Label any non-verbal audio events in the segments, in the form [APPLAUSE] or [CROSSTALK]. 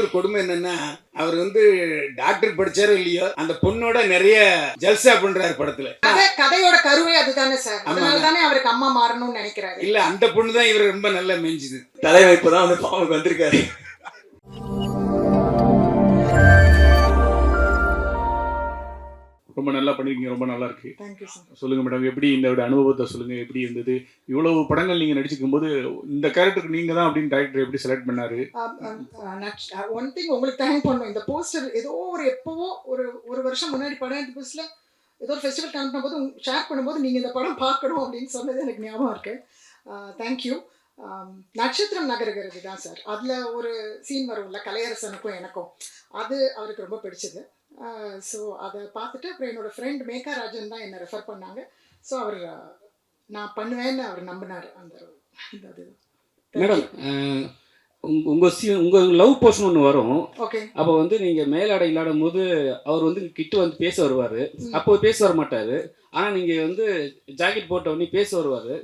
இன்னொரு கொடுமை என்னன்னா அவர் வந்து டாக்டர் படிச்சாரோ இல்லையோ அந்த பொண்ணோட நிறைய ஜல்சா பண்றாரு படத்துல. கதை கதையோட கருவே அதுதானே சார். ஆமா. அதனால தானே அவருக்கு அம்மா மாறணும்னு நினைக்கிறாரு. இல்ல அந்த பொண்ணு தான் இவர் ரொம்ப நல்லா மெஞ்சுது தலைவர் இப்பதான் வந்து பாவனுக்கு வந்திருக்காரு. ரொம்ப நல்லா பண்ணிருக்கீங்க ரொம்ப நல்லா இருக்கு. சொல்லுங்க மேடம் எப்படி இந்த அனுபவத்தை சொல்லுங்க எப்படி இருந்தது? இவ்வளவு படங்கள் நீங்க நடிச்சிருக்கும் போது இந்த கேரக்டருக்கு நீங்க தான் அப்படின்னு டைரக்டர் எப்படி செலக்ட் பண்ணாரு? ஒன் திங் உங்களுக்கு தேங்க் பண்ணணும் இந்த போஸ்டர் ஏதோ ஒரு எப்போவோ ஒரு ஒரு வருஷம் முன்னாடி படம் எடுத்த புதுசுல ஏதோ ஒரு ஃபெஸ்டிவல் காமிக்கும் போது ஷேர் பண்ணும்போது நீங்கள் இந்த படம் பார்க்கணும் அப்படின்னு சொன்னது எனக்கு ஞாபகம் இருக்கு. தேங்க்யூ நட்சத்திரம் நகருகிறது தான் சார் அதில் ஒரு சீன் வரும்ல கலையரசனுக்கும் எனக்கும். அது அவருக்கு ரொம்ப பிடிச்சது. ஸோ அதை பார்த்துட்டு அப்புறம் என்னோட ஃப்ரெண்ட் மேகா ராஜன் தான் என்னை ரெஃபர் பண்ணாங்க. ஸோ அவர் நான் பண்ணுவேன்னு அவர் நம்பினார். அந்த அது மேடம் அஹ், உங்க உங்க சி- உங்க லவ் போர்ஷன் ஒன்று வரும். ஓகே அப்போ வந்து நீங்க மேலாடை இல்லாடும் போது அவர் வந்து கிட்ட வந்து பேச வருவாரு. அப்போ பேச வர மாட்டாரு. ஆனா நீங்க வந்து ஜாக்கெட் போட்ட உடனே பேச வருவாரு.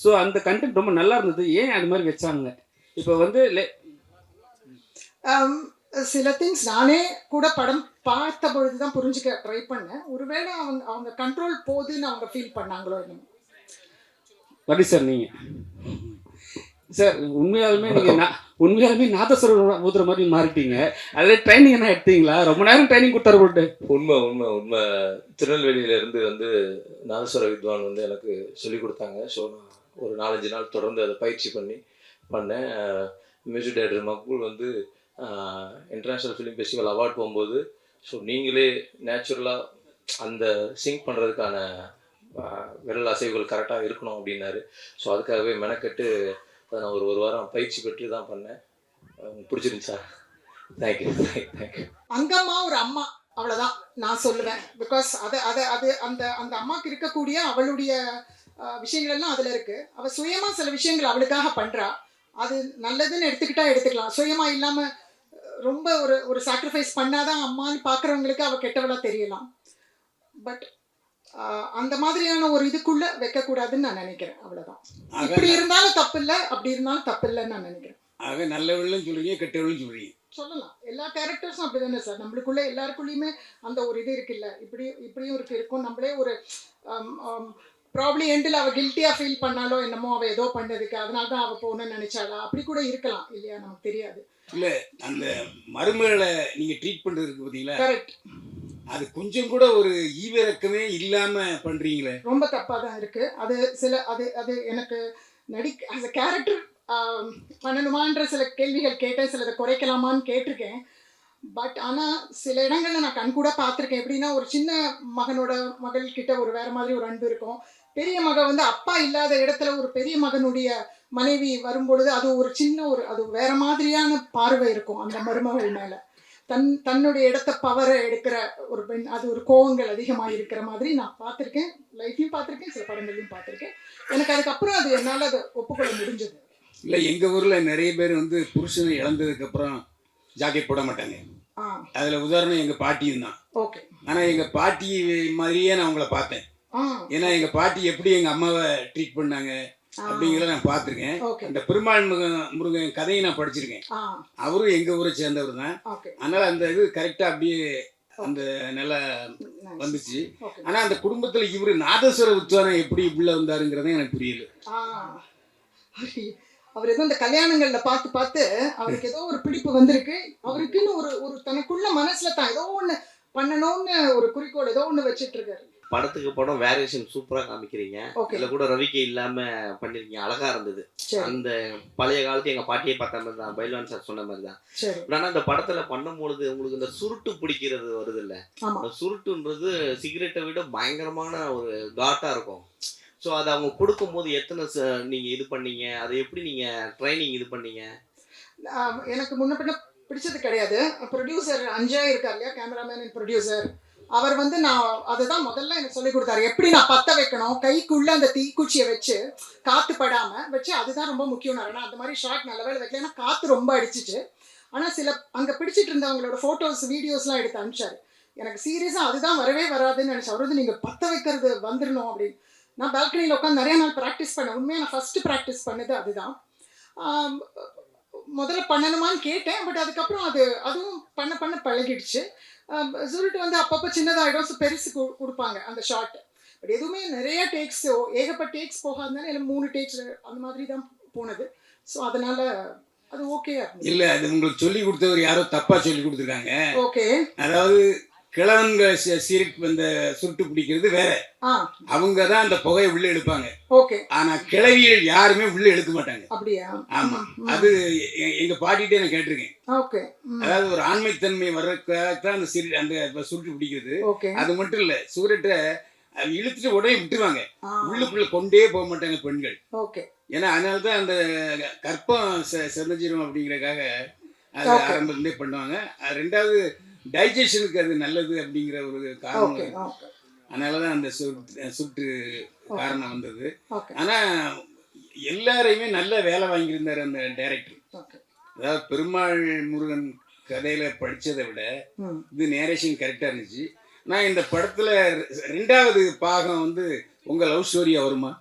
ஸோ அந்த கண்டென்ட் ரொம்ப நல்லா இருந்தது. ஏன் அது மாதிரி வச்சாங்க? இப்போ வந்து Um, சில திங்ஸ் நானே கூட படம் பார்த்த பொழுது தான் புரிஞ்சுக்க ட்ரை பண்ணேன். ஒருவேளை அவங்க அவங்க கண்ட்ரோல் போகுதுன்னு அவங்க ஃபீல் பண்ணாங்களோ என்னமோ. வரி சார் நீங்க. சார் உண்மையாலுமே நீங்க நா- உண்மையாலுமே நாதஸ்வரம் ஊதுற மாதிரி மாறிட்டீங்க. அதில் ட்ரைனிங் என்ன எடுத்தீங்களா? ரொம்ப நேரம் ட்ரைனிங் கொடுத்தாரு போட்டு உண்மை உண்மை உண்மை. திருநெல்வேலியில இருந்து வந்து நாதஸ்வர வித்வான் வந்து எனக்கு சொல்லி கொடுத்தாங்க. ஸோ நான் ஒரு நாலஞ்சு நாள் தொடர்ந்து அதை பயிற்சி பண்ணி பண்ணேன். மியூசிக் டைரக்டர் மக்பூல் வந்து இன்டர்நேஷ்னல் ஃபிலிம் ஃபெஸ்டிவல் அவார்ட் போகும்போது ஸோ நீங்களே நேச்சுரலாக அந்த சிங்க் பண்ணுறதுக்கான விரல் அசைவுகள் கரெக்டாக இருக்கணும் அப்படின்னாரு. ஸோ அதுக்காகவே மெனக்கெட்டு அதை நான் ஒரு ஒரு வாரம் பயிற்சி பெற்று தான் பண்ணேன். அஹ் பிடிச்சிருந்துச்சா தேங்க்யூ தேங்க்யூ அங்கம்மா ஒரு அம்மா. அவ்வளோதான் நான் சொல்லுவேன். பிகாஸ் அதை அதை அது அந்த அந்த அம்மாவுக்கு இருக்கக்கூடிய அவளுடைய விஷயங்கள் எல்லாம் அதில் இருக்குது அவள் சுயமாக சில விஷயங்கள் அவளுக்காக பண்ணுறா அது நல்லதுன்னு எடுத்துக்கிட்டா எடுத்துக்கலாம். சுயமாக இல்லாமல் ரொம்ப ஒரு ஒரு சாக்ரிஃபைஸ் பண்ணாதான் அம்மான்னு பாக்குறவங்களுக்கு அவ கெட்டவளா தெரியலாம். பட் அந்த மாதிரியான ஒரு இதுக்குள்ள வைக்கக்கூடாதுன்னு நான் நினைக்கிறேன். அவ்வளவுதான். ஆக இப்படி இருந்தாலும் தப்பு இல்லை அப்படி இருந்தாலும் தப்பு இல்லைன்னு நான் நினைக்கிறேன். ஆக நல்லவர்களும் சொல்றீங்க கெட்டவர்களும் சொல்றீங்க. சொல்லலாம். எல்லா கேரக்டர்ஸும் அப்படிதானே சார். நம்மளுக்குள்ள எல்லாருக்குள்ளேயுமே அந்த ஒரு இது இருக்குல்ல. இப்படி இப்படியும் இருக்கு இருக்கும். நம்மளே ஒரு ப்ராப்ளி எண்டில் அவள் கில்ட்டியாக ஃபீல் பண்ணாலோ என்னமோ அவள் ஏதோ பண்ணதுக்கு அதனால தான் அவள் போகணும்னு நினைச்சாளா? அப்படி கூட இருக்கலாம். இல்லையா? நமக்கு தெரியாது. அந்த மருமகளை நீங்க ட்ரீட் பண்றது இருக்கு பாத்தீங்களா கரெக்ட் அது கொஞ்சம் கூட ஒரு ஈவிரக்கமே இல்லாம பண்றீங்களே. ரொம்ப தப்பாக தான் இருக்கு. அது சில அது அது எனக்கு நடி அந்த கேரக்டர் பண்ணணுமான்ற சில கேள்விகள் கேட்டேன். சிலதை குறைக்கலாமான்னு கேட்டிருக்கேன். பட் ஆனால் சில இடங்கள்ல நான் கண் கூட பார்த்துருக்கேன். எப்படின்னா ஒரு சின்ன மகனோட மகள் கிட்ட ஒரு வேற மாதிரி ஒரு அன்பு இருக்கும். பெரிய மக வந்து அப்பா இல்லாத இடத்துல ஒரு பெரிய மகனுடைய மனைவி வரும்பொழுது அது ஒரு சின்ன ஒரு அது வேற மாதிரியான பார்வை இருக்கும் அந்த மருமகள் மேல. தன் தன்னுடைய இடத்த பவரை எடுக்கிற ஒரு பெண் அது ஒரு கோவங்கள் அதிகமாக இருக்கிற மாதிரி நான் பார்த்துருக்கேன் லைஃப்லையும் பார்த்துருக்கேன் சில படங்களையும் பார்த்துருக்கேன். எனக்கு அதுக்கப்புறம் அது என்னால் அதை ஒப்புக்கொள்ள முடிஞ்சது. இல்ல எங்க ஊர்ல நிறைய பேர் வந்து புருஷனை இழந்ததுக்கு அப்புறம் ஜாக்கெட் போட மாட்டாங்க. அதுல உதாரணம் எங்க பாட்டியும் தான். ஓகே. ஆனா எங்க பாட்டி மாதிரியே நான் உங்களை பார்த்தேன். ஏன்னா எங்க பாட்டி எப்படி எங்க அம்மாவை ட்ரீட் பண்ணாங்க அப்படிங்கிறத நான் பார்த்துருக்கேன். அந்த பெருமாள் முருகன் முருகன் கதையை நான் படிச்சிருக்கேன். அவரும் எங்க ஊரை சேர்ந்தவர் தான். அதனால அந்த இது கரெக்டா அப்படியே அந்த நிலை வந்துச்சு. ஆனா அந்த குடும்பத்துல இவரு நாதஸ்வர உத்வானம் எப்படி உள்ள வந்தாருங்கிறதே எனக்கு புரியல. அவர் ஏதோ இந்த கல்யாணங்கள்ல பார்த்து பார்த்து அவருக்கு ஏதோ ஒரு பிடிப்பு வந்திருக்கு. அவருக்குன்னு ஒரு ஒரு தனக்குள்ள மனசுல தான் ஏதோ ஒண்ணு பண்ணணும்னு ஒரு குறிக்கோள் ஏதோ ஒண்ணு வச்சிட்டு இருக்காரு படத்துக்கு படம் வேரியேஷன் சூப்பரா காமிக்கிறீங்க. இதுல கூட ரவிக்கை இல்லாம பண்ணிருக்கீங்க. அழகா இருந்தது. அந்த பழைய காலத்து எங்க பாட்டியை பார்த்த மாதிரி தான் பைல்வான் சார் சொன்ன மாதிரி தான். ஆனா இந்த படத்துல பண்ணும்பொழுது உங்களுக்கு இந்த சுருட்டு பிடிக்கிறது வருது இல்ல அந்த சுருட்டுன்றது சிகரெட்டை விட பயங்கரமான ஒரு காட்டா இருக்கும். ஸோ அதை அவங்க கொடுக்கும்போது எத்தனை நீங்க இது பண்ணீங்க? அதை எப்படி நீங்க ட்ரைனிங் இது பண்ணீங்க? எனக்கு முன்ன பின்ன பிடிச்சது கிடையாது. ப்ரொடியூசர் அஞ்சய் இருக்கார் இல்லையா? கேமராமேன் அண்ட் ப்ரொடியூசர் அவர் வந்து நான் அதுதான் முதல்ல எனக்கு சொல்லி கொடுத்தாரு. எப்படி நான் பத்த வைக்கணும்? கைக்குள்ள அந்த தீக்குச்சியை வச்சு காத்து படாம வச்சு அதுதான் ரொம்ப முக்கியம் நான் அந்த மாதிரி ஷார்ட் நல்ல வேலை வைக்கல. ஏன்னா காத்து ரொம்ப அடிச்சிச்சு. ஆனா சில அங்க பிடிச்சிட்டு இருந்தவங்களோட போட்டோஸ் வீடியோஸ்லாம் எடுத்து அனுப்பிச்சாரு. எனக்கு சீரியஸா அதுதான் வரவே வராதுன்னு நினைச்சேன். அவர் வந்து நீங்க பத்த வைக்கிறது வந்துடணும் அப்படின்னு. நான் பால்கனியில் உட்காந்து நிறைய நாள் ப்ராக்டிஸ் பண்ணேன். உண்மையாக நான் ஃபஸ்ட்டு ப்ராக்டிஸ் பண்ணது அதுதான். முதல்ல பண்ணணுமான்னு கேட்டேன். பட் அதுக்கப்புறம் அது அதுவும் பண்ண பண்ண பழகிடுச்சு. சொல்லிட்டு வந்து அப்பப்போ சின்னதாகிடும் ஸோ பெருசு கொடுப்பாங்க அந்த ஷார்ட் பட் எதுவுமே நிறைய டேக்ஸ் ஏகப்பட்ட டேக்ஸ் போகாதனால இல்லை மூணு டேக்ஸ் அந்த மாதிரி தான் போனது. ஸோ அதனால அது ஓகே இல்ல அது உங்களுக்கு சொல்லி கொடுத்தவர் யாரோ தப்பா சொல்லி கொடுத்துருக்காங்க. ஓகே அதாவது கிழவன்க சி- சீரட் இந்த சுருட்டு பிடிக்கிறது வேற. அவங்க தான் அந்த புகையை உள்ள எடுப்பாங்க. ஆனா கிழவிகள் யாருமே உள்ள எடுக்க மாட்டாங்க. ஆமா. அது எங்க பாட்டிகிட்டே நான் கேட்டிருக்கேன். அதாவது ஒரு ஆண்மைத்தன்மை வர்றதுக்காகத்தான் அந்த சிறு அந்த சுருட்டு பிடிக்கிறது. அது மட்டும் இல்ல சூரட்டை இழுத்துட்டு உடனே விட்டுருவாங்க. உள்ளுக்குள்ள கொண்டே போக மாட்டாங்க பெண்கள். ஏன்னா அதனால தான் அந்த கற்பம் செதஞ்சிரும் அப்படிங்கறதுக்காக அது. ஆரம்பத்திலே பண்ணுவாங்க. ரெண்டாவது டைஜஷனுக்கு அது நல்லது அப்படிங்கிற ஒரு காரணம் அதனால தான் அந்த சுட்டு காரணம் வந்தது. ஓகே. ஆனா எல்லாரையுமே நல்ல வேலை வாங்கியிருந்தார் அந்த டைரக்டர். அதாவது பெருமாள் முருகன் கதையில படிச்சதை விட இது நேரேஷன் கரெக்டாக இருந்துச்சு. நான் இந்த படத்துல ரெண்டாவது பாகம் வந்து உங்க லவ் ஸ்டோரியா வருமா?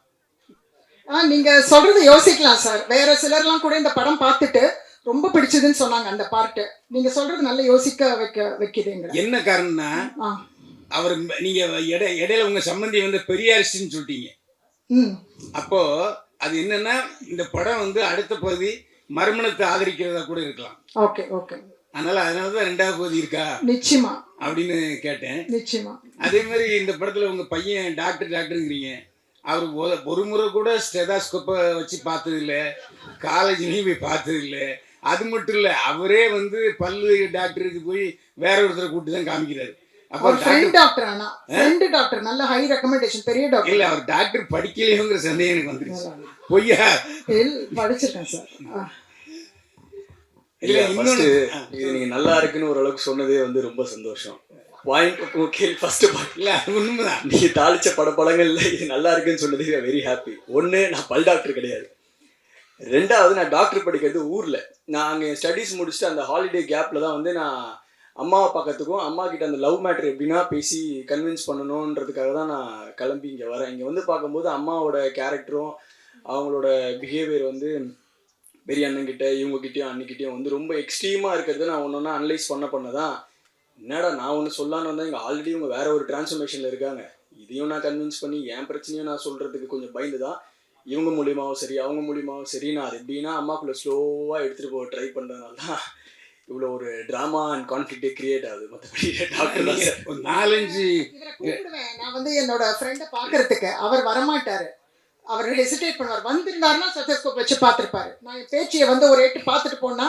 ஆ நீங்க சொல்றது யோசிக்கலாம் சார். வேற சிலர்லாம் கூட இந்த படம் பார்த்துட்டு ரொம்ப பிடிச்சதுன்னு சொன்னாங்க அந்த பார்ட்டு நீங்க சொல்றது நல்ல யோசிக்க வைக்க வைக்குதுங்க என்ன காரணம்னா அவர் நீங்க இடை இடையில உங்க சம்பந்தி வந்து பெரியாரிஸ்ட்னு சொல்லிட்டீங்க. அப்போ அது என்னன்னா இந்த படம் வந்து அடுத்த பகுதி மறுமணத்தை ஆதரிக்கிறதா கூட இருக்கலாம். Okay okay. அதனால அதனால தான் ரெண்டாவது பகுதி இருக்கா? நிச்சயமா. அப்படின்னு கேட்டேன். நிச்சயமா. அதே மாதிரி இந்த படத்துல உங்க பையன் டாக்டர் டாக்டருங்கிறீங்க. அவர் ஒரு- ஒரு முறை கூட ஸ்டெதாஸ்கோப்பை வச்சு பார்த்தது இல்லை காலேஜ்லேயும் போய் பார்த்தது இல்லை அது மட்டும் இல்லை அவரே வந்து பல்லு டாக்டருக்கு போய் வேற ஒருத்தரை கூப்பிட்டு தான் காமிக்கிறாரு. அப்போ டாக்டர் ஆனா ஃப்ரெண்ட் டாக்டர் நல்ல ஹை ரெக்கமெண்டேஷன் பெரிய டாக்டர் இல்ல அவர் டாக்டர் படிக்கலையோங்கிற சந்தேகம் எனக்கு வந்துருச்சு. பொய்யா? படிச்சிருக்கேன் சார். இல்ல இன்னொன்னு இது நீங்க நல்லா இருக்குன்னு ஓரளவுக்கு சொன்னதே வந்து ரொம்ப சந்தோஷம். பாயிண்ட் ஓகே ஃபர்ஸ்ட் இல்ல உண்மைதான். நீங்க தாளிச்ச பட படங்கள்ல இது நல்லா இருக்குன்னு சொன்னது வெரி ஹாப்பி ஒன்று நான் பல் டாக்டர் கிடையாது. ரெண்டாவது நான் டாக்டர் படிக்கிறது ஊரில். நான் அங்கே ஸ்டடீஸ் முடிச்சுட்டு அந்த ஹாலிடே கேப்பில் தான் வந்து நான் அம்மாவை பார்க்கறதுக்கும் அம்மா கிட்ட அந்த லவ் மேட்ரு எப்படின்னா பேசி கன்வின்ஸ் பண்ணணுன்றதுக்காக தான் நான் கிளம்பி இங்கே வரேன். இங்கே வந்து பார்க்கும்போது அம்மாவோட கேரக்டரும் அவங்களோட பிஹேவியர் வந்து பெரிய அண்ணன்கிட்ட இவங்ககிட்டயும் அன்னிக்கிட்டயும் வந்து ரொம்ப எக்ஸ்ட்ரீமாக இருக்கிறத நான் ஒன்று ஒன்றா அனலைஸ் பண்ண பண்ண தான் என்னடா நான் ஒன்று சொல்லான்னு வந்தால் இங்கே ஆல்ரெடி இவங்க வேற ஒரு டிரான்ஸ்ஃபர்மேஷனில் இருக்காங்க. இதையும் நான் கன்வின்ஸ் பண்ணி என் பிரச்சனையும் நான் சொல்கிறதுக்கு கொஞ்சம் பயந்து தான் இவங்க மூலியமாவும் சரி அவங்க மூலியமாவும் சரி நான் அது எப்படின்னா அம்மாக்குள்ளே ஸ்லோவாக எடுத்துகிட்டு போக ட்ரை பண்ணுறதுனால [LAUGHS] தான் இவ்வளோ ஒரு ட்ராமா அண்ட் கான்ஃப்ளிக்டே கிரியேட் ஆகுது. மற்றபடி டாக்டர் தான் சார் ஒரு நாலஞ்சு நான் வந்து என்னோட ஃப்ரெண்டை பார்க்கறதுக்கு. அவர் வரமாட்டாரு. அவர் ஹெசிடேட் பண்ணுவார். வந்திருந்தாருன்னா சத்தஸ்கோப் வச்சு பார்த்துருப்பாரு. நான் என் பேச்சியை வந்து ஒரு எட்டு பார்த்துட்டு போனா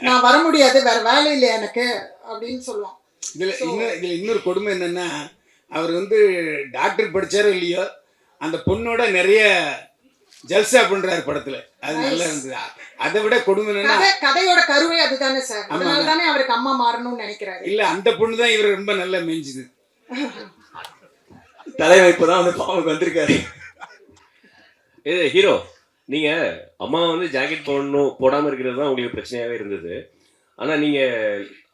நான் வர முடியாது வேற வேலை இல்லையா எனக்கு? அப்படின்னு சொல்லுவான். இதுல இன்னும் இதுல இன்னொரு கொடுமை என்னன்னா அவர் வந்து டாக்டர் படிச்சாரோ இல்லையோ அந்த பொண்ணோட நிறைய ஜல்சா பண்றாரு படத்துல. அது நல்லா இருந்தது. அதை விட கொடுமை கதையோட கருவே அதுதானே சார். அதனால தானே அவருக்கு அம்மா மாறணும்னு நினைக்கிறாரு. இல்ல அந்த பொண்ணு தான் இவர் ரொம்ப நல்லா மெஞ்சுது. [LAUGHS] தலைவன் இப்போ தான் வந்து பாவனுக்கு வந்திருக்காரு. இது ஹீரோ நீங்க அம்மா வந்து ஜாக்கெட் போடணும் போடாம இருக்கிறது தான் உங்களுக்கு பிரச்சனையாவே இருந்தது. ஆனா நீங்க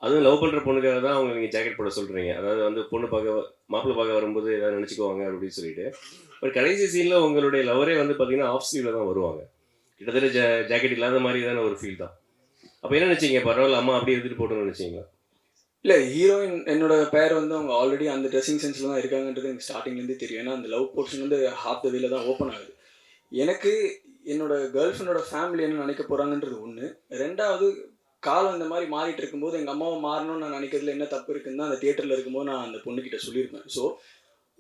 அதுவும் லவ் பண்ணுற பொண்ணுக்காக தான் அவங்க நீங்கள் ஜாக்கெட் போட சொல்கிறீங்க அதாவது வந்து பொண்ணு பார்க்க மாப்பிள்ளை பார்க்க வரும்போது ஏதாவது நினச்சிக்குவாங்க அப்படின்னு சொல்லிட்டு. பட் கடைசி சீனில் உங்களுடைய லவரே வந்து பார்த்தீங்கன்னா ஆஃப் ஸ்லீவ்ல தான் வருவாங்க. கிட்டத்தட்ட ஜா ஜாக்கெட் இல்லாத மாதிரி தானே ஒரு ஃபீல் தான். அப்போ என்ன நினச்சிங்க? பரவாயில்ல அம்மா அப்படியே எடுத்துகிட்டு போட்டோம்னு நினச்சிங்களா? இல்லை ஹீரோயின் என்னோட பேர் வந்து அவங்க ஆல்ரெடி அந்த ட்ரெஸ்ஸிங் சென்ஸில் தான் இருக்காங்கன்றது எனக்கு ஸ்டார்டிங்லேருந்து தெரியும். ஏன்னா அந்த லவ் போர்ஷன் வந்து ஹாஃப் த வேல தான் ஓப்பன் ஆகுது. எனக்கு என்னோட கேர்ள் ஃப்ரெண்டோட ஃபேமிலி என்ன நினைக்க போகிறாங்கன்றது ஒன்று ரெண்டாவது காலம் இந்த மாதிரி மாறிட்டு இருக்கும்போது எங்கள் அம்மாவை மாறணும்னு நான் நினைக்கிறதுல என்ன தப்பு இருக்குன்னு தான் அந்த தியேட்டரில் இருக்கும்போது நான் அந்த பொண்ணுக்கிட்ட சொல்லியிருப்பேன். ஸோ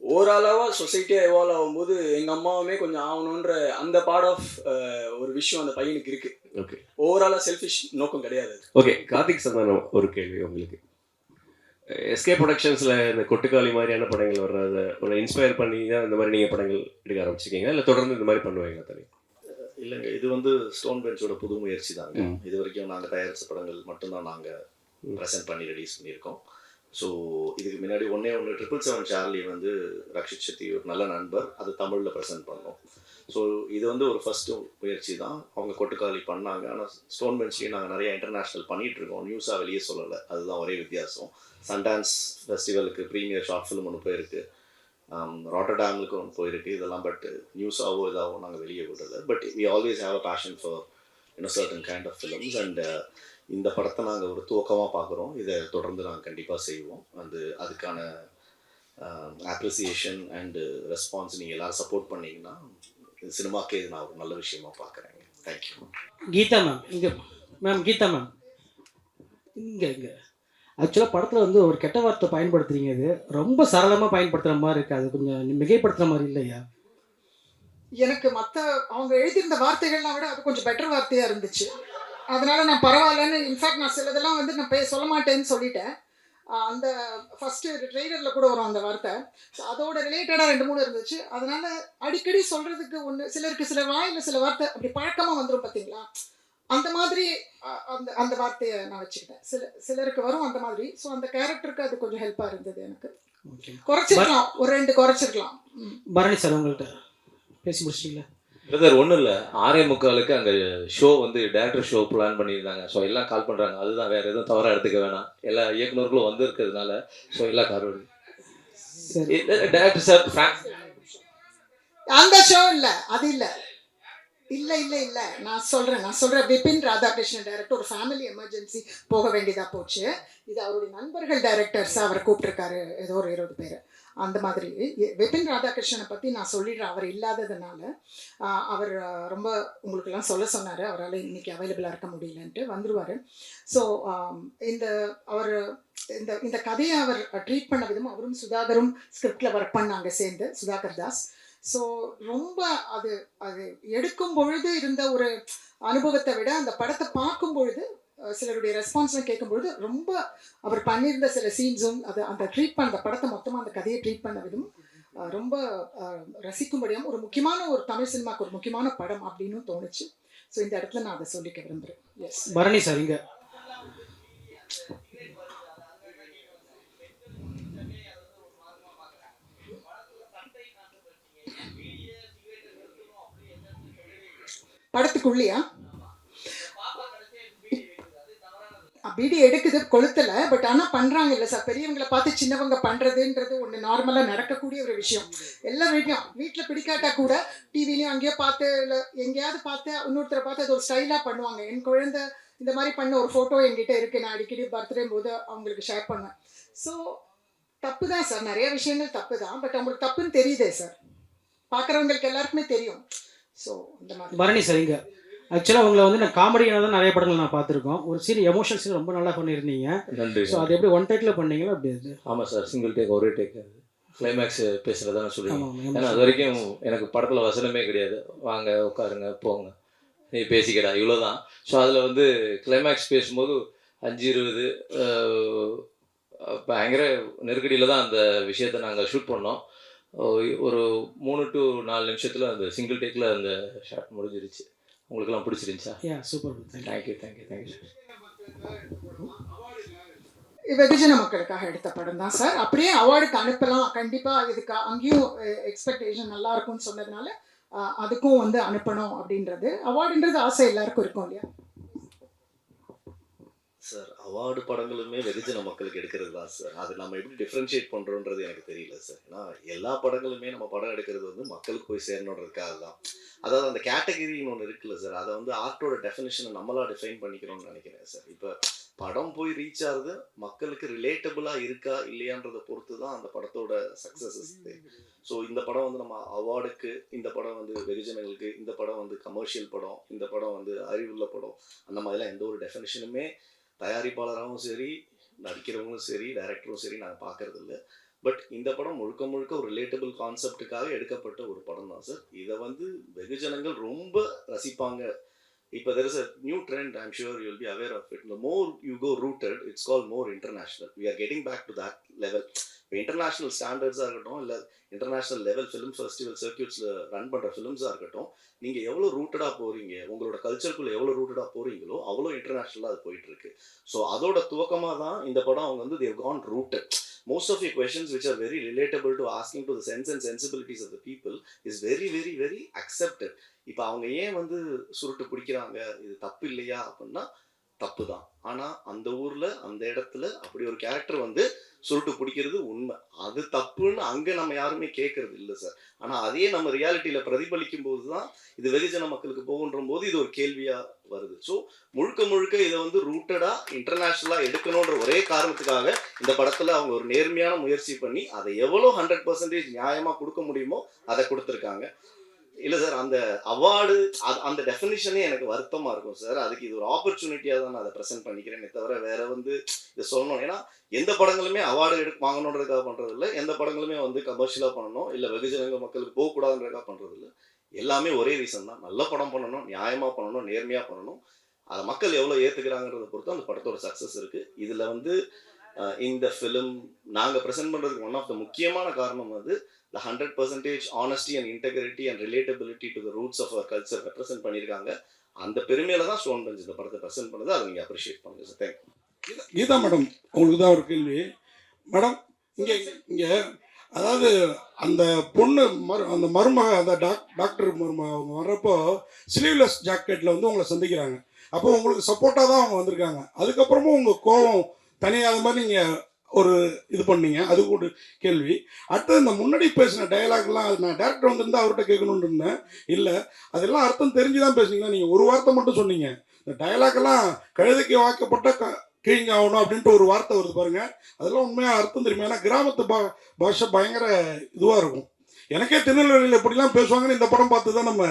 ஓவராலாக சொசைட்டியாக எவால்வ் ஆகும்போது எங்கள் அம்மாவுமே கொஞ்சம் ஆகணுன்ற அந்த பார்ட் ஆஃப் ஒரு விஷயம் அந்த பையனுக்கு இருக்குது ஓகே ஓவராலாக செல்ஃபிஷ் நோக்கம் கிடையாது. ஓகே கார்த்திக் சந்தானம் ஒரு கேள்வி உங்களுக்கு. எஸ்கே ப்ரொடக்ஷன்ஸில் இந்த கொட்டுக்காளி மாதிரியான படங்கள் வர்றத ஒரு இன்ஸ்பயர் பண்ணி தான் இந்த மாதிரி நீங்கள் படங்கள் எடுக்க ஆரம்பிச்சிருக்கீங்க இல்லை தொடர்ந்து இந்த மாதிரி பண்ணுவீங்களா தனி இல்லைங்க இது வந்து ஸ்டோன் பெஞ்சோட புது முயற்சி தாங்க. இது வரைக்கும் நாங்கள் தயாரித்த படங்கள் மட்டும்தான் நாங்கள் ப்ரெசென்ட் பண்ணி ரிலீஸ் பண்ணியிருக்கோம். ஸோ இதுக்கு முன்னாடி ஒன்றே ஒன்று ட்ரிபிள் செவன் சார்லி வந்து ரக்ஷித் செட்டி ஒரு நல்ல நண்பர். அது தமிழில் ப்ரெசென்ட் பண்ணோம். ஸோ இது வந்து ஒரு ஃபஸ்ட்டு முயற்சி தான். அவங்க கொட்டுக்காளி பண்ணாங்க. ஆனால் ஸ்டோன் பெஞ்ச்லேயும் நாங்கள் நிறைய இன்டர்நேஷ்னல் பண்ணிகிட்டு இருக்கோம் நியூஸாக வெளியே சொல்லலை. அதுதான் ஒரே வித்தியாசம். சன்டான்ஸ் ஃபெஸ்டிவலுக்கு ப்ரீமியர் ஷார்ட் ஃபிலிம் ஒன்று போயிருக்கு. ராட்டர்டாமுக்கு ஒன்று போயிருக்கு இதெல்லாம் பட் நியூஸாகவோ இதாகவோ நாங்கள் வெளியே விடலை. But we always have a passion for இன்னும் certain kind of films and இந்த படத்தை நாங்கள் ஒரு துவக்கமாக பார்க்குறோம் இதை தொடர்ந்து நாங்கள் கண்டிப்பாக செய்வோம். அது அதுக்கான அப்ரிசியேஷன் அண்டு ரெஸ்பான்ஸ் நீங்கள் எல்லோரும் சப்போர்ட் பண்ணீங்கன்னா சினிமாக்கே இது நான் ஒரு நல்ல விஷயமா பார்க்குறேங்க தேங்க்யூ கீதா மேம் இங்கே மேம் கீதா மேம் இங்கே இங்கே. ஆக்சுவலாக படத்தில் வந்து ஒரு கெட்ட வார்த்தை பயன்படுத்துறீங்க இது. ரொம்ப சரளமாக பயன்படுத்துகிற மாதிரி இருக்குது அது கொஞ்சம் மிகைப்படுத்துகிற மாதிரி இல்லையா? எனக்கு மற்ற அவங்க எழுதியிருந்த வார்த்தைகள்லாம் விட அது கொஞ்சம் பெட்டர் வார்த்தையாக இருந்துச்சு. அதனால நான் பரவாயில்லன்னு இன்ஃபேக்ட் நான் சிலதெல்லாம் வந்து நான் பே சொல்ல மாட்டேன்னு சொல்லிட்டேன். அந்த ஃபஸ்ட்டு ட்ரெய்லரில் கூட வரும் அந்த வார்த்தை. ஸோ அதோட ரிலேட்டடாக ரெண்டு மூணு இருந்துச்சு. அதனால அடிக்கடி சொல்கிறதுக்கு ஒன்று சிலருக்கு சில வாயில் சில வார்த்தை அப்படி பழக்கமாக வந்துடும் பார்த்தீங்களா அந்த மாதிரி அந்த அந்த வார்த்தையை நான் வச்சுக்கிட்டேன். சில சிலருக்கு வரும் அந்த மாதிரி. ஸோ அந்த கேரக்டருக்கு அது கொஞ்சம் ஹெல்ப்பாக இருந்தது எனக்கு. ஓகே குறைச்சிருக்கலாம். ஒரு ரெண்டு குறைச்சிருக்கலாம். பரணி சார் உங்கள்கிட்ட பேசி முடிச்சிட்டீங்களா? பிரதர் ஒன்றும் இல்லை. ஆறே முக்காலுக்கு அங்கே ஷோ வந்து டேரக்டர் ஷோ பிளான் பண்ணியிருந்தாங்க. ஸோ எல்லாம் கால் பண்ணுறாங்க அதுதான் வேறு எதுவும் தவறாக எடுத்துக்க வேணாம். எல்லா இயக்குனர்களும் வந்து இருக்கிறதுனால ஸோ எல்லாம் கார் சரி டேரக்டர் சார் அந்த ஷோ இல்ல. அது இல்ல. இல்ல இல்ல இல்ல. நான் சொல்றேன் நான் சொல்றேன். விபின் ராதாகிருஷ்ணன் டைரக்டர் ஒரு ஃபேமிலி எமர்ஜென்சி போக வேண்டியதா போச்சு. இது அவருடைய நண்பர்கள் டைரக்டர்ஸ் அவர் கூப்பிட்ருக்காரு ஏதோ ஒரு இருபது பேர். அந்த மாதிரி. விபின் ராதாகிருஷ்ணனை பற்றி நான் சொல்லிடுறேன். அவர் இல்லாததுனால அவர் ரொம்ப உங்களுக்கெல்லாம் சொல்ல சொன்னார். அவரால் இன்னைக்கு அவைலபிளாக இருக்க முடியலன்ட்டு வந்துடுவார் ஸோ இந்த அவர் இந்த இந்த கதையை அவர் ட்ரீட் பண்ண விதமும் அவரும் சுதாகரும் ஸ்கிரிப்டில் ஒர்க் பண்ணாங்க சேர்ந்து. சுதாகர் தாஸ். ஸோ ரொம்ப அது அது எடுக்கும் பொழுது இருந்த ஒரு அனுபவத்தை விட அந்த படத்தை பார்க்கும் பொழுது சிலருடைய ரெஸ்பான்ஸ்லாம் கேட்கும் பொழுது ரொம்ப அவர் பண்ணியிருந்த சில சீன்ஸும் அது அந்த ட்ரீட் பண்ண அந்த படத்தை மொத்தமாக அந்த கதையை ட்ரீட் பண்ண விதம் ரொம்ப அஹ், ரசிக்கும்படியாகவும் ஒரு முக்கியமான ஒரு தமிழ் சினிமாக்கு ஒரு முக்கியமான படம் அப்படின்னு தோணுச்சு. ஸோ இந்த இடத்துல நான் அதை சொல்லிக்க விரும்புகிறேன் எஸ் பரணி சார் இங்கே. படத்துக்குள்ளேயா? பீடி எடுக்குது கொளுத்தல பட் ஆனால் பண்ணுறாங்க இல்லை சார். பெரியவங்களை பார்த்து சின்னவங்க பண்ணுறதுன்றது ஒன்று நார்மலாக நடக்கக்கூடிய ஒரு விஷயம். எல்லா வீட்லையும் வீட்டில் பிடிக்காட்டா கூட டிவிலையும் அங்கேயோ பார்த்து இல்லை எங்கேயாவது பார்த்து இன்னொருத்தரை பார்த்து அது ஒரு ஸ்டைலாக பண்ணுவாங்க. என் குழந்தை இந்த மாதிரி பண்ண ஒரு ஃபோட்டோ என்கிட்ட இருக்கு. நான் அடிக்கடி பர்த்டே போது அவங்களுக்கு ஷேர் பண்ணுவேன். ஸோ தப்பு தான் சார். நிறைய விஷயங்கள் தப்பு தான் பட் அவங்களுக்கு தப்புன்னு தெரியுதே சார். பார்க்குறவங்களுக்கு எல்லாருக்குமே தெரியும். ஸோ இந்த மாதிரி. பரணி சார் இங்கே ஆக்சுவலாக உங்களை வந்து நான் காமெடியான தான் நிறைய படங்கள் நான் பார்த்துருக்கோம். ஒரு சீன் எமோஷனல் சீன் ரொம்ப நல்லா பண்ணியிருந்தீங்க. நன்றி. ஸோ அது எப்படி ஒன் டேக்கில் பண்ணீங்களா? அப்படி அது. ஆமாம் சார் சிங்கிள் டேக் ஒரே டேக் கிளைமேக்ஸ் பேசுகிறதா நான் சொல்லுவேன் ஏன்னா அது வரைக்கும் எனக்கு படத்தில் வசனமே கிடையாது. வாங்க உட்காருங்க போங்க. நீ பேசிக்கடா இவ்வளோதான் ஸோ அதில் வந்து கிளைமேக்ஸ் பேசும்போது அஞ்சு இருபது பயங்கர நெருக்கடியில் தான் அந்த விஷயத்தை நாங்கள் ஷூட் பண்ணோம். ஒரு மூணு டு நாலு நிமிஷத்தில் அந்த சிங்கிள் டேக்கில் அந்த ஷாட் முடிஞ்சிருச்சு. உங்களுக்கெல்லாம் பிடிச்சிருந்துச்சா? Yeah super thank you thank you thank you வெகுஜன மக்களுக்காக எடுத்த படம் தான் சார் அப்படியே அவார்டுக்கு அனுப்பலாம். கண்டிப்பாக இதுக்கு அங்கேயும் எக்ஸ்பெக்டேஷன் நல்லா இருக்கும்னு சொன்னதுனால அதுக்கும் வந்து அனுப்பணும் அப்படின்றது. அவார்டுன்றது ஆசை எல்லாருக்கும் இருக்கும் இல்லையா? சார் அவார்டு படங்களுமே வெகுஜன மக்களுக்கு எடுக்கிறது தான் சார். அது நம்ம எப்படி டிஃப்ரென்ஷியேட் பண்ணுறோன்றது எனக்கு தெரியல சார். ஏன்னா எல்லா படங்களுமே நம்ம படம் எடுக்கிறது வந்து மக்களுக்கு போய் சேரணுன்றதுக்காக தான். அதாவது அந்த கேட்டகரின்னு ஒன்று இருக்குல்ல சார் அதை வந்து ஆர்ட்டோட டெஃபினேஷனை நம்மளா டிஃபைன் பண்ணிக்கிறோம்னு நினைக்கிறேன் சார். இப்போ படம் போய் ரீச் ஆகுது மக்களுக்கு ரிலேட்டபுளாக இருக்கா இல்லையான்றதை பொறுத்து தான் அந்த படத்தோட சக்ஸஸஸ் ஸோ இந்த படம் வந்து நம்ம அவார்டுக்கு இந்த படம் வந்து வெகுஜனங்களுக்கு இந்த படம் வந்து கமர்ஷியல் படம் இந்த படம் வந்து அறிவுள்ள படம் அந்த மாதிரிலாம் எந்த ஒரு டெஃபினேஷனுமே தயாரிப்பாளராகவும் சரி நடிக்கிறவங்களும் சரி டைரக்டரும் சரி நாங்கள் பார்க்கறது இல்லை பட் இந்த படம் முழுக்க முழுக்க ஒரு ரிலேட்டபிள் கான்செப்டுக்காக எடுக்கப்பட்ட ஒரு படம் தான் சார் இதை வந்து வெகுஜனங்கள் ரொம்ப ரசிப்பாங்க. இப்போ there is a new trend I'm sure you be aware of it more you go rooted it's call more international we are getting back to that level இப்போ இன்டர்நேஷ்னல் ஸ்டாண்டர்ட்ஸாக இருக்கட்டும் இல்லை இன்டர்நேஷ்னல் லெவல் ஃபிலிம் ஃபெஸ்டிவல் சர்க்கியூட்ஸில் run பண்ணுற ஃபிலிம்ஸாக இருக்கட்டும் நீங்கள் எவ்வளோ ரூட்டடாக போகிறீங்க உங்களோட கல்ச்சருக்குள்ளே எவ்வளோ ரூட்டடாக போகிறீங்களோ அவ்வளோ இன்டர்நேஷ்னலாக அது போயிட்டுருக்கு ஸோ அதோட துவக்கமாக தான் இந்த படம் அவங்க வந்து Dev Khan rooted most of you questions which are very relatable to asking to the sense and sensibilities of the people is very very very accepted இப்போ அவங்க ஏன் வந்து சுருட்டு பிடிக்கிறாங்க இது தப்பு இல்லையா அப்படின்னா தப்பு தான் ஆனால் அந்த ஊரில் அந்த இடத்துல அப்படி ஒரு கேரக்டர் வந்து சுருட்டு பிடிக்கிறது உண்மை. அது தப்புன்னு அங்கே நம்ம யாருமே கேட்கறது இல்லை சார் ஆனால் அதையே நம்ம ரியாலிட்டியில் பிரதிபலிக்கும் போது தான் இது வெகுஜன மக்களுக்கு போகுன்ற போது இது ஒரு கேள்வியாக வருது. ஸோ முழுக்க முழுக்க இதை வந்து ரூட்டடாக இன்டர்நேஷ்னலாக எடுக்கணுன்ற ஒரே காரணத்துக்காக இந்த படத்தில் அவங்க ஒரு நேர்மையான முயற்சி பண்ணி அதை எவ்வளோ ஹண்ட்ரட் பர்சன்டேஜ் நியாயமாக கொடுக்க முடியுமோ அதை கொடுத்துருக்காங்க. இல்லை சார் அந்த அவார்டு அது அந்த டெஃபினிஷனே எனக்கு வருத்தமாக இருக்கும் சார் அதுக்கு இது ஒரு ஆப்பர்ச்சுனிட்டியாக தான் நான் அதை ப்ரெசென்ட் பண்ணிக்கிறேனே தவிர வேற வந்து இதை சொல்லணும். ஏன்னா எந்த படங்களுமே அவார்டு எடுக்க வாங்கணுன்றதுக்காக பண்ணுறது இல்லை எந்த படங்களுமே வந்து கமர்ஷியலாக பண்ணணும். இல்லை வெகுஜனங்க மக்களுக்கு போகக்கூடாதுன்றதுக்காக பண்ணுறது இல்லை எல்லாமே ஒரே ரீசன் தான். நல்ல படம் பண்ணணும் நியாயமாக பண்ணணும் நேர்மையாக பண்ணணும். அதை மக்கள் எவ்வளோ ஏற்றுக்கிறாங்கிறத பொறுத்து அந்த படத்தோட சக்ஸஸ் இருக்குது இதில் வந்து இந்த ஃபிலிம் நாங்கள் ப்ரெசென்ட் பண்ணுறதுக்கு ஒன் ஆஃப் த முக்கியமான காரணம் வந்து the hundred percentage honesty and integrity and relatability to the roots of our culture represent பண்ணியிருக்காங்க. அந்த பெருமையில தான் ஸ்டோன் பெஞ்ச் இந்த படத்தை ப்ரெசென்ட் பண்ணுது. அதை நீங்கள் அப்ரிஷியேட் பண்ணுங்க சார் தேங்க்யூ கீதா மேடம் உங்களுக்கு தான் ஒரு கேள்வி. மேடம் இங்கே இங்கே அதாவது அந்த பொண்ணு மரு அந்த மருமக அந்த டாக் டாக்டர் மருமக அவங்க வர்றப்போ ஸ்லீவ்லெஸ் ஜாக்கெட்டில் வந்து உங்களை சந்திக்கிறாங்க. அப்போ உங்களுக்கு சப்போர்ட்டாக தான் அவங்க வந்திருக்காங்க. அதுக்கப்புறமும் உங்கள் கோவம் தனியாக மாதிரி நீங்கள் ஒரு இது பண்ணீங்க. அது ஒரு கேள்வி. அடுத்தது இந்த முன்னாடி பேசின டயலாக்லாம் அது நான் டேரக்டர் வந்திருந்தா அவர்கிட்ட கேட்கணும்னு இருந்தேன். இல்லை அதெல்லாம் அர்த்தம் தெரிஞ்சு தான் பேசுனீங்களா? நீங்கள் ஒரு வார்த்தை மட்டும் சொன்னீங்க. இந்த டயலாக்லாம் கழுதைக்கு வாக்கப்பட்ட க கீழ்ங்க ஆகணும் அப்படின்ட்டு ஒரு வார்த்தை வருது பாருங்க. அதெல்லாம் உண்மையாக அர்த்தம் தெரியுமா? ஏன்னா கிராமத்து பா பாஷை பயங்கர இதுவாக இருக்கும். எனக்கே திருநெல்வேலியில் எப்படிலாம் பேசுவாங்கன்னு இந்த படம் பார்த்து தான் நம்ம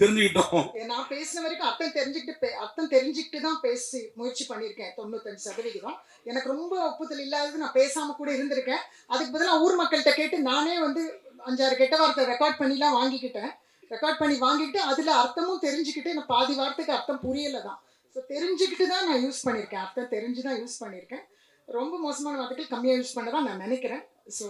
தெரிஞ்சுக்கிட்டோம். நான் பேசின வரைக்கும் அர்த்தம் தெரிஞ்சுக்கிட்டு பே- அர்த்தம் தெரிஞ்சுக்கிட்டு தான் பேசி முயற்சி பண்ணியிருக்கேன் தொண்ணூத்தஞ்சு சதவிகிதம் எனக்கு ரொம்ப ஒப்புதல் இல்லாதது நான் பேசாமல் கூட இருந்திருக்கேன். அதுக்கு பதிலாக ஊர் மக்கள்கிட்ட கேட்டு நானே வந்து அஞ்சாறு கெட்ட வார்த்தை ரெக்கார்ட் பண்ணிலாம் வாங்கிக்கிட்டேன். ரெக்கார்ட் பண்ணி வாங்கிட்டு அதில் அர்த்தமும் தெரிஞ்சுக்கிட்டு எனக்கு பாதி வார்த்தைக்கு அர்த்தம் புரியலை தான். ஸோ தெரிஞ்சுக்கிட்டு தான் நான் யூஸ் பண்ணியிருக்கேன். அர்த்தம் தெரிஞ்சு தான் யூஸ் பண்ணியிருக்கேன். ரொம்ப மோசமான வார்த்தைகள் கம்மியாக யூஸ் பண்ணதான் நான் நினைக்கிறேன். ஸோ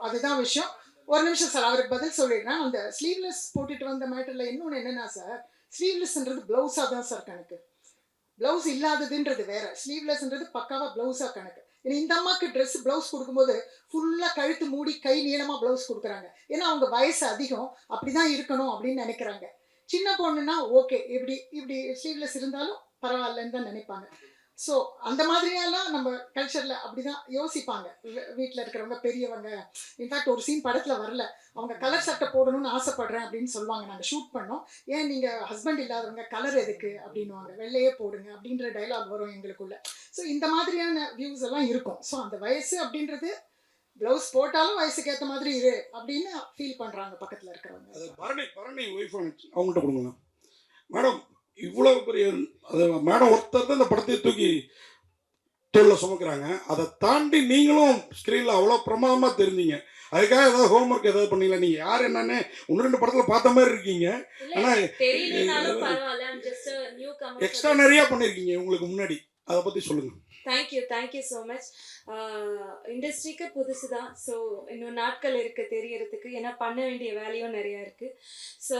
அதுதான் விஷயம். ஒரு நிமிஷம் சார் அவருக்கு பதில் சொல்லிடுறேன். அந்த ஸ்லீவ்லெஸ் போட்டுட்டு வந்த மேட்டரில் இன்னொன்று என்னன்னா சார் ஸ்லீவ்லெஸ்ன்றது ப்ளவுஸாக தான் சார் கணக்கு. ப்ளவுஸ் இல்லாததுன்றது வேற. ஸ்லீவ்லெஸ்ன்றது பக்காவாக ப்ளவுஸாக கணக்கு. இந்த அம்மாவுக்கு ட்ரெஸ் ப்ளவுஸ் கொடுக்கும்போது ஃபுல்லாக கழுத்து மூடி கை நீளமாக ப்ளவுஸ் கொடுக்குறாங்க. ஏன்னா அவங்க வயசு அதிகம் அப்படி தான் இருக்கணும் அப்படின்னு நினைக்கிறாங்க. சின்ன பொண்ணுன்னா ஓகே இப்படி இப்படி ஸ்லீவ்லெஸ் இருந்தாலும் பரவாயில்லன்னு தான் நினைப்பாங்க. ஸோ அந்த மாதிரியெல்லாம் நம்ம கல்ச்சரில் அப்படி தான் யோசிப்பாங்க வீட்டில் இருக்கிறவங்க பெரியவங்க. இன்ஃபேக்ட் ஒரு சீன் படத்தில் வரல. அவங்க கலர் சட்டை போடணும்னு ஆசைப்படுறேன் அப்படின்னு சொல்லுவாங்க. நாங்கள் ஷூட் பண்ணோம். ஏன் நீங்கள் ஹஸ்பண்ட் இல்லாதவங்க கலர் எதுக்கு அப்படின்னுவாங்க. வெள்ளையே போடுங்க அப்படின்ற டைலாக் வரும் எங்களுக்குள்ள. ஸோ இந்த மாதிரியான வியூஸ் எல்லாம் இருக்கும். ஸோ அந்த வயசு அப்படின்றது ப்ளவுஸ் போட்டாலும் வயசுக்கு ஏற்ற மாதிரி இரு அப்படின்னு ஃபீல் பண்ணுறாங்க பக்கத்தில் இருக்கிறவங்க. அது பரணி பரணி ஒய்ஃப் அவங்கள்ட்ட கொடுங்க. மேடம் இவ்வளோ பெரிய அது மேடம் ஒருத்தர் தான் இந்த படத்தை தூக்கி தோளில் சுமக்கிறாங்க. அதை தாண்டி நீங்களும் ஸ்க்ரீனில் அவ்வளோ பிரமாதமாக தெரிஞ்சீங்க. அதுக்காக ஏதாவது ஹோம்ஒர்க் ஏதாவது பண்ணீங்களா? நீங்கள் யார் என்னன்னு ஒன்று ரெண்டு படத்தில் பார்த்த மாதிரி இருக்கீங்க. ஆனா, தெரியலனாலும் பரவாயில்ல. I'm just a newcomer. Extra நிறையா பண்ணியிருக்கீங்க உங்களுக்கு முன்னாடி. அதை பற்றி சொல்லுங்கள் தேங்க்யூ தேங்க்யூ ஸோ மச் இண்டஸ்ட்ரிக்கு புதுசு தான் ஸோ இன்னும் நாட்கள் இருக்குது தெரியறதுக்கு. ஏன்னா பண்ண வேண்டிய வேலையும் நிறையா இருக்குது so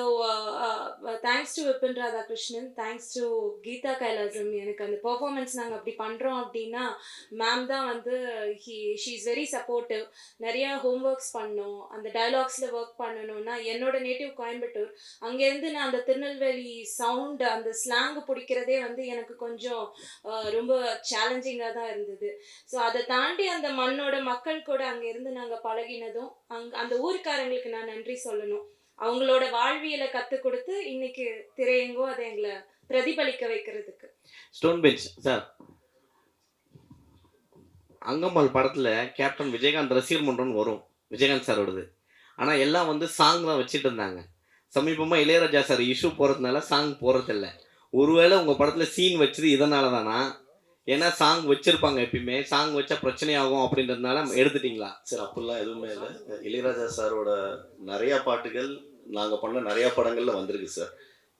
thanks to Vipin Radhakrishnan thanks to Geetha Kailasam எனக்கு அந்த பெர்ஃபார்மன்ஸ் நாங்கள் அப்படி பண்ணுறோம் அப்படின்னா மேம் தான் வந்து he she is very supportive நிறையா ஹோம் ஒர்க்ஸ் பண்ணோம். அந்த டைலாக்ஸில் ஒர்க் பண்ணணும்னா என்னோட நேட்டிவ் கோயம்புத்தூர் அங்கேருந்து நான் அந்த திருநெல்வேலி சவுண்ட் அந்த ஸ்லாங் பிடிக்கிறதே வந்து எனக்கு கொஞ்சம் ரொம்ப சேலஞ்சிங்காக தான் இருந்தது. ஸோ அதை தாண்டி அந்த மண்ணோட மக்கள் கூட அங்கே இருந்து நாங்கள் பழகினதும் அங் அந்த ஊருக்காரங்களுக்கு நான் நன்றி சொல்லணும். அவங்களோட வாழ்வியலை கற்றுக் கொடுத்து இன்னைக்கு திரையங்கோ அதை எங்களை பிரதிபலிக்க வைக்கிறதுக்கு. ஸ்டோன் பெஞ்ச் சார் அங்கம்மாள் படத்தில் கேப்டன் விஜயகாந்த் ரசிகர் மன்றம்னு வரும் விஜயகாந்த் சாரோடது ஆனால் எல்லாம் வந்து சாங் தான் வச்சுட்டு இருந்தாங்க. சமீபமாக இளையராஜா சார் இஷ்யூ போகிறதுனால சாங் போகிறதில்ல ஒருவேளை உங்கள் படத்தில் சீன் வச்சது இதனால தானா ஏன்னா சாங் வச்சிருப்பாங்க எப்பயுமே. சாங் வச்சா பிரச்சனையாகும் அப்படின்றதுனால எடுத்துட்டீங்களா? சார் அப்படிலாம் எதுவுமே இல்லை. இளையராஜா சாரோட நிறையா பாட்டுகள் நாங்கள் பண்ண நிறையா படங்களில் வந்திருக்கு சார்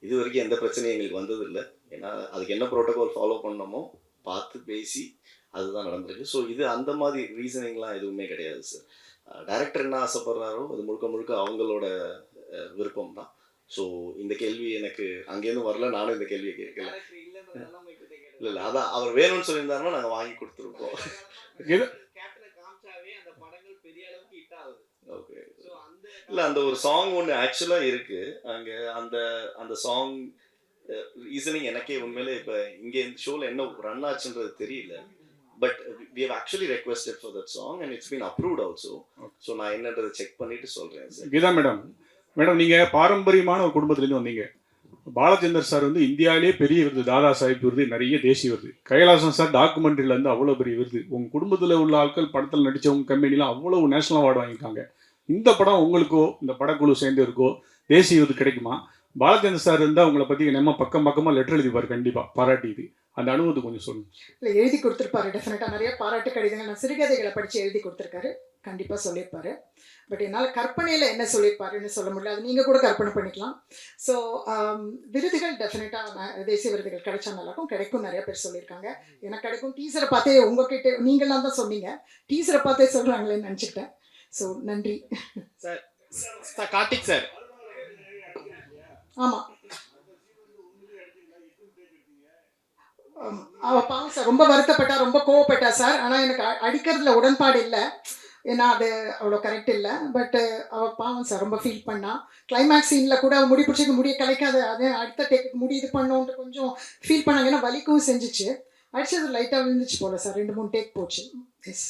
இது வரைக்கும் எந்த பிரச்சனையும் எங்களுக்கு வந்தது இல்லை ஏன்னா அதுக்கு என்ன ப்ரோட்டோகால் ஃபாலோ பண்ணோமோ பார்த்து பேசி அதுதான் நடந்திருக்கு. ஸோ இது அந்த மாதிரி ரீசனிங்லாம் எதுவுமே கிடையாது சார் டைரக்டர் என்ன ஆசைப்படுறாரோ அது முழுக்க முழுக்க அவங்களோட விருப்பம் தான் ஸோ இந்த கேள்வி எனக்கு அங்கேருந்து வரல. நானும் இந்த கேள்வியை கேட்கல. இல்லை இல்லை அதான் அவர் வேணும்னு சொல்லியிருந்தாருன்னா நாங்கள் வாங்கி கொடுத்துருப்போம். ஓகே இல்லை அந்த ஒரு சாங் ஒன்று ஆக்சுவலாக இருக்குது அங்கே அந்த அந்த சாங் ரீசனிங் எனக்கே உண்மையிலே இப்போ இங்கே இந்த ஷோவில் என்ன ரன் ஆச்சுன்றது தெரியல. But we have actually requested for that song and it's been approved also so நான் என்னன்றதை செக் பண்ணிட்டு சொல்கிறேன் சார் கீதா மேடம். மேடம் நீங்கள் பாரம்பரியமான ஒரு குடும்பத்துலேருந்து வந்தீங்க. பாலச்சந்தர் சார் வந்து இந்தியாவிலே பெரிய விருது தாதா சாஹிப் விருது நிறைய தேசிய விருது. கைலாசம் சார் டாக்குமெண்ட்ரியில் இருந்து அவ்வளோ பெரிய விருது. உங்கள் குடும்பத்தில் உள்ள ஆட்கள் படத்தில் நடித்தவங்க கம்பெனிலாம் அவ்வளோ நேஷனல் அவார்டு வாங்கியிருக்காங்க. இந்த படம் உங்களுக்கோ இந்த படக்குழு சேர்ந்து இருக்கோ தேசிய விருது கிடைக்குமா? பாலச்சந்தர் சார் இருந்தால் உங்களை பற்றி நம்ம பக்கம் பக்கமாக லெட்டர் எழுதிப்பார் கண்டிப்பாக பாராட்டி இது. அந்த அனுபவத்தை கொஞ்சம் சொல்லுங்கள் இல்லை எழுதி கொடுத்துருப்பாரு டெஃபினட்டாக நிறைய பாராட்டு கடிதங்கள். நான் சிறுகதைகளை படித்து எழுதி கொடுத்துருக்காரு. கண்டிப்பாக சொல்லியிருப்பாரு. பட் என்னால் கற்பனையில் என்ன சொல்லியிருப்பாருன்னு சொல்ல முடியல. அது நீங்கள் கூட கற்பனை பண்ணிக்கலாம். ஸோ விருதுகள் டெஃபினட்டாக தேசிய விருதுகள் கிடைச்சா நல்லாயிருக்கும். கிடைக்கும் நிறைய பேர் சொல்லியிருக்காங்க. எனக்கு கிடைக்கும். டீசரை பார்த்தே உங்ககிட்ட நீங்களாம் தான் சொன்னீங்க. டீசரை பார்த்தே சொல்கிறாங்களேன்னு நினச்சிக்கிட்டேன். ஸோ நன்றி. Sir sir Karthik sir. ஆமாம் அவ பாவம் சார் ரொம்ப வருத்தப்பட்டா ரொம்ப கோவப்பட்டா சார் ஆனால் எனக்கு அடிக்கிறதுல உடன்பாடு இல்லை. ஏன்னா அது அவ்வளோ கரெக்ட் இல்லை. பட்டு அவ பாவம் சார் ரொம்ப ஃபீல் பண்ணா. கிளைமேக்ஸ் சீனில் கூட அவள் முடி பிடிச்சிக்கு முடிய கிடைக்காது அது அடுத்த டேக் முடி இது பண்ணோன்ட்டு கொஞ்சம் ஃபீல் பண்ணாங்க. ஏன்னா வலிக்கவும் செஞ்சுச்சு. அடிச்சது லைட்டாக விழுந்துச்சு போல சார் ரெண்டு மூணு டேக் போச்சு. எஸ்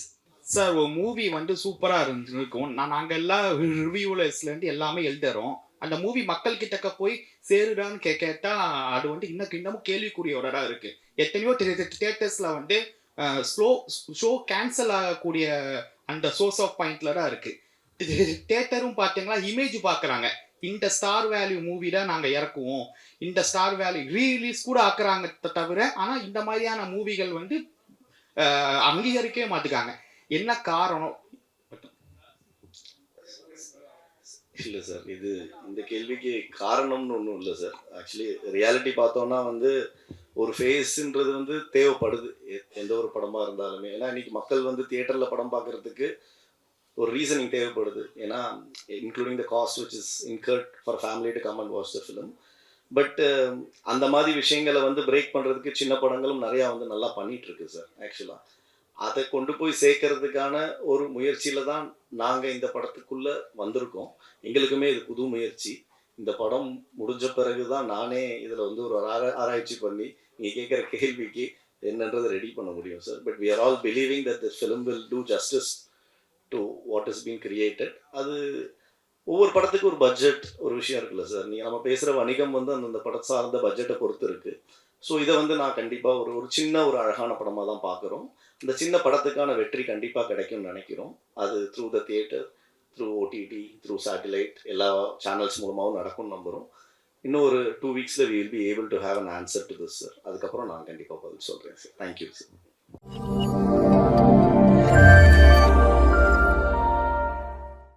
சார் ஒரு மூவி வந்து சூப்பராக இருந்துருக்கும். நான் நாங்கள் எல்லா ரிவ்யூலர்ஸ்லேருந்து எல்லாமே எழுதுறோம். அந்த மூவி மக்கள் கிட்டக்க போய் சேருடான்னு கே கேட்டால் அது வந்து இன்னும் இன்னமும் கேள்விக்குறியோட இருக்கு. எத்தனையோ தியேட்டர்ஸில் வந்து ஸ்லோ ஷோ கேன்சல் ஆகக்கூடிய அந்த சோர்ஸ் ஆஃப் பாயிண்ட்ல தான் இருக்கு தேட்டரும் பார்த்தீங்கன்னா இமேஜ் பார்க்குறாங்க இந்த ஸ்டார் வேல்யூ மூவி தான் நாங்கள் இறக்குவோம். இந்த ஸ்டார் வேல்யூ ரீலீஸ் கூட ஆக்குறாங்க தவிர ஆனால் இந்த மாதிரியான மூவிகள் வந்து அங்கீகரிக்கவே மாட்டுக்காங்க. என்ன காரணம்? இல்லை சார். இது இந்த கேள்விக்கு காரணம்னு ஒன்றும் இல்லை சார். ஆக்சுவலி ரியாலிட்டி பார்த்தோம்னா வந்து ஒரு ஃபேஸுன்றது வந்து தேவைப்படுது. எ- எந்த ஒரு படமாக இருந்தாலுமே. ஏன்னா இன்னைக்கு மக்கள் வந்து தியேட்டரில் படம் பார்க்குறதுக்கு ஒரு ரீசனிங் தேவைப்படுது. ஏன்னா including the cost which is incurred for family to come and watch the film but அந்த மாதிரி விஷயங்களை வந்து பிரேக் பண்ணுறதுக்கு சின்ன படங்களும் நிறையா வந்து நல்லா பண்ணிகிட்ருக்கு சார் ஆக்சுவலாக அதை கொண்டு போய் சேர்க்கறதுக்கான ஒரு முயற்சியில தான் நாங்கள் இந்த படத்துக்குள்ள வந்திருக்கோம். எங்களுக்குமே இது புது முயற்சி. இந்த படம் முடிஞ்ச பிறகு தான் நானே இதில் வந்து ஒரு ஆராய்ச்சி பண்ணி நீங்கள் கேட்குற கேள்விக்கு என்னன்றதை ரெடி பண்ண முடியும் sir but we are all believing that the film will do justice to what is been created அது ஒவ்வொரு படத்துக்கு ஒரு பட்ஜெட் ஒரு விஷயம் இருக்குல்ல சார் நீங்கள் நம்ம பேசுகிற வணிகம் வந்து அந்தந்த படம் சார்ந்த பட்ஜெட்டை பொறுத்து இருக்குது ஸோ இதை வந்து நான் கண்டிப்பாக ஒரு ஒரு சின்ன ஒரு அழகான படமாக தான் பார்க்குறோம். இந்த சின்ன படத்துக்கான வெற்றி கண்டிப்பாக கிடைக்கும்னு நினைக்கிறோம். அது through the theatre through OTT through satellite எல்லா சேனல்ஸ் மூலமாகவும் நடக்கும்னு நம்புகிறோம் இன்னும் ஒரு two வீக்ஸில் we will be able to have an answer to this sir அதுக்கப்புறம் நான் கண்டிப்பாக பதில் சொல்கிறேன் சார் தேங்க்யூ சார்